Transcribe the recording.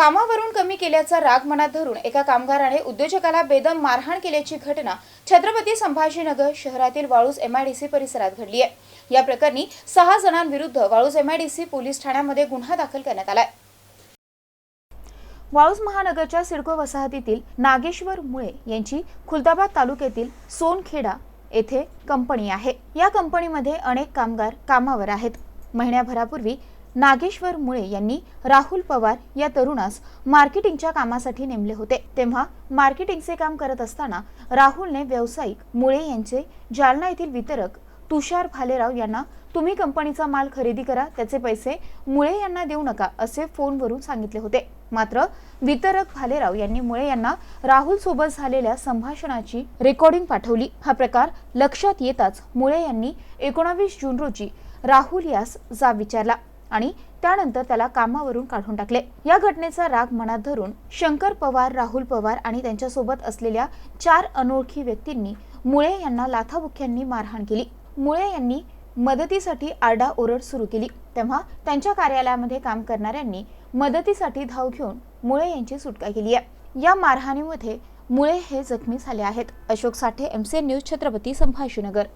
कामावरून कमी केल्याचा राग मनात धरून एका कामगाराने उद्योजकाला बेदम मारहाण केल्याची घटना छत्रपती संभाजीनगर शहरातील वाळूज एमआयडीसी परिसरात घडली आहे. या प्रकरणी सहा जणांविरुद्ध वाळूज एमआयडीसी पोलीस ठाण्यामध्ये गुन्हा दाखल करण्यात आलाय. वाळूज महानगरच्या सिडको वसाहतीतील नागेश्वर मुळे यांची खुलताबाद तालुक्यातील सोनखेडा येथे कंपनी आहे. या कंपनीमध्ये अनेक कामगार कामावर आहेत. महिन्याभरापूर्वी नागेश्वर मुळे यांनी राहुल पवार या तरुणास मार्केटिंगच्या कामासाठी नेमले होते. तेव्हा मार्केटिंगचे काम करत असताना राहुलने व्यावसायिक मुळे यांचे जालना येथील वितरक तुषार भालेराव यांना तुम्ही कंपनीचा माल खरेदी करा त्याचे पैसे मुळे यांना देऊ नका असे फोनवरून सांगितले होते. मात्र वितरक भालेराव यांनी मुळे यांना राहुल सोबत झालेल्या संभाषणाची रेकॉर्डिंग पाठवली. हा प्रकार लक्षात येताच मुळे यांनी एकोणावीस जून रोजी राहुल यास जाब विचारला. आणि त्यानंतर त्याला कामावरून काढून टाकले. या घटनेचा राग मनात धरून शंकर पवार राहुल पवार आणि त्यांच्यासोबत असलेल्या चार अनोळखी व्यक्तींनी मुळे यांना लाथाबुक्यांनी मारहाण केली. मुळे यांनी मदतीसाठी आरडाओरड सुरू केली. तेव्हा त्यांच्या कार्यालयामध्ये काम करणाऱ्यांनी मदतीसाठी धाव घेऊन मुळे यांची सुटका केली आहे. या मारहाणीमध्ये मुळे हे जखमी झाले आहेत. Ashok Sathe MCN news Chhatrapati Sambhajinagar.